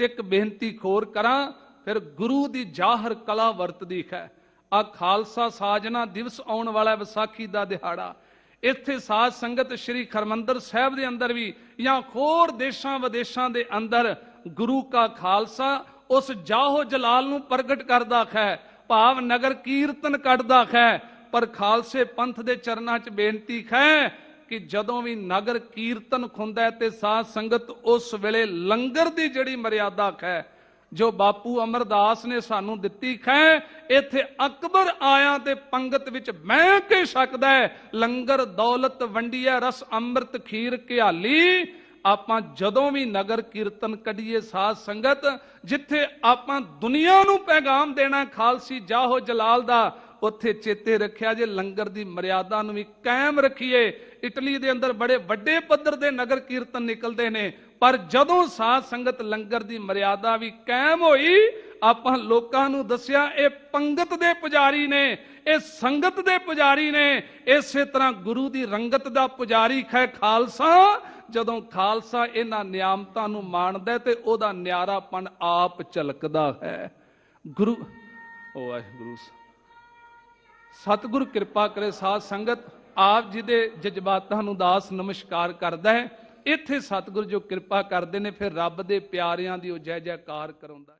ਇੱਕ ਬੇਨਤੀ ਖੋਰ ਕਰਾਂ, ਫਿਰ ਗੁਰੂ ਦੀ ਜ਼ਾਹਰ ਕਲਾ ਵਰਤਦੀ ਹੈ ਆ ਖਾਲਸਾ ਸਾਜਨਾ ਦਿਵਸ ਆਉਣ ਵਾਲਾ ਵਿਸਾਖੀ ਦਾ ਦਿਹਾੜਾ। ਇੱਥੇ ਸਾਧ ਸੰਗਤ ਸ੍ਰੀ ਖਰਮੰਦਰ ਸਾਹਿਬ ਦੇ ਅੰਦਰ ਵੀ ਜਾਂ ਹੋਰ ਦੇਸ਼ਾਂ ਵਿਦੇਸ਼ਾਂ ਦੇ ਅੰਦਰ ਗੁਰੂ ਕਾ ਖਾਲਸਾ ਉਸ ਜਾਹੋ ਜਲਾਲ ਨੂੰ ਪ੍ਰਗਟ ਕਰਦਾ ਹੈ ਭਾਵ ਨਗਰ ਕੀਰਤਨ ਕੱਢਦਾ ਹੈ ਪਰ ਖਾਲਸੇ ਪੰਥ ਦੇ ਚਰਨਾਂ 'ਚ ਬੇਨਤੀ ਹੈ ਕਿ ਜਦੋਂ ਵੀ ਨਗਰ ਕੀਰਤਨ ਖੁੰਦਾ ਤੇ ਸਾਧ ਸੰਗਤ ਉਸ ਵੇਲੇ ਲੰਗਰ ਦੀ ਜਿਹੜੀ ਮਰਿਆਦਾ ਹੈ, ਜੋ ਬਾਪੂ ਅਮਰਦਾਸ ਨੇ ਸਾਨੂੰ ਦਿੱਤੀ ਹੈ, ਇੱਥੇ ਅਕਬਰ ਆਇਆ ਤੇ ਪੰਗਤ ਵਿੱਚ ਮੈਂ ਕੇ ਸਕਦਾ ਲੰਗਰ ਦੌਲਤ ਵੰਡੀਐ ਰਸ ਅੰਮ੍ਰਿਤ ਖੀਰ ਘਿਆਲੀ। ਆਪਾਂ ਜਦੋਂ ਵੀ ਨਗਰ ਕੀਰਤਨ ਕੱਢੀਏ ਸਾਧ ਸੰਗਤ, ਜਿੱਥੇ ਆਪਾਂ ਦੁਨੀਆ ਨੂੰ ਪੈਗਾਮ ਦੇਣਾ, ਖਾਲਸੀ ਜਾਹੋ ਜਲਾਲ ਦਾ ਉੱਥੇ ਚੇਤੇ ਰੱਖਿਆ ਜੇ ਲੰਗਰ ਦੀ ਮਰਿਆਦਾ ਨੂੰ ਵੀ ਕਾਇਮ ਰੱਖੀਏ। ਇਟਲੀ ਦੇ ਅੰਦਰ ਬੜੇ ਵੱਡੇ ਪੱਧਰ ਦੇ ਨਗਰ ਕੀਰਤਨ ਨਿਕਲਦੇ ਨੇ। ਪਰ ਜਦੋਂ ਸਾਧ ਸੰਗਤ ਲੰਗਰ ਦੀ ਮਰਿਆਦਾ ਵੀ ਕਾਇਮ ਹੋਈ, ਆਪਾਂ ਲੋਕਾਂ ਨੂੰ ਦੱਸਿਆ, ਇਹ ਪੰਗਤ ਦੇ ਪੁਜਾਰੀ ਨੇ, ਇਹ ਸੰਗਤ ਦੇ ਪੁਜਾਰੀ ਨੇ। ਇਸੇ ਤਰ੍ਹਾਂ ਗੁਰੂ ਦੀ ਰੰਗਤ ਦਾ ਪੁਜਾਰੀ ਖੈ ਖਾਲਸਾ। ਜਦੋਂ ਖਾਲਸਾ ਇਹਨਾਂ ਨਿਆਮਤਾਂ ਨੂੰ ਮਾਣਦਾ ਤੇ ਉਹਦਾ ਨਿਆਰਾਪਣ ਆਪ ਝਲਕਦਾ ਹੈ। ਗੁਰੂ ਉਹ ਵਾਹਿਗੁਰੂ। ਸਤਿਗੁਰ ਕਿਰਪਾ ਕਰੇ ਸਾਧ ਸੰਗਤ, ਆਪ ਜੀ ਦੇ ਜਜ਼ਬਾਤਾਂ ਨੂੰ ਦਾਸ ਨਮਸਕਾਰ ਕਰਦਾ ਹੈ। ਇੱਥੇ ਸਤਿਗੁਰ ਜੋ ਕਿਰਪਾ ਕਰਦੇ ਨੇ, ਫਿਰ ਰੱਬ ਦੇ ਪਿਆਰਿਆਂ ਦੀ ਉਹ ਜੈ ਜੈਕਾਰ ਕਰਾਉਂਦਾ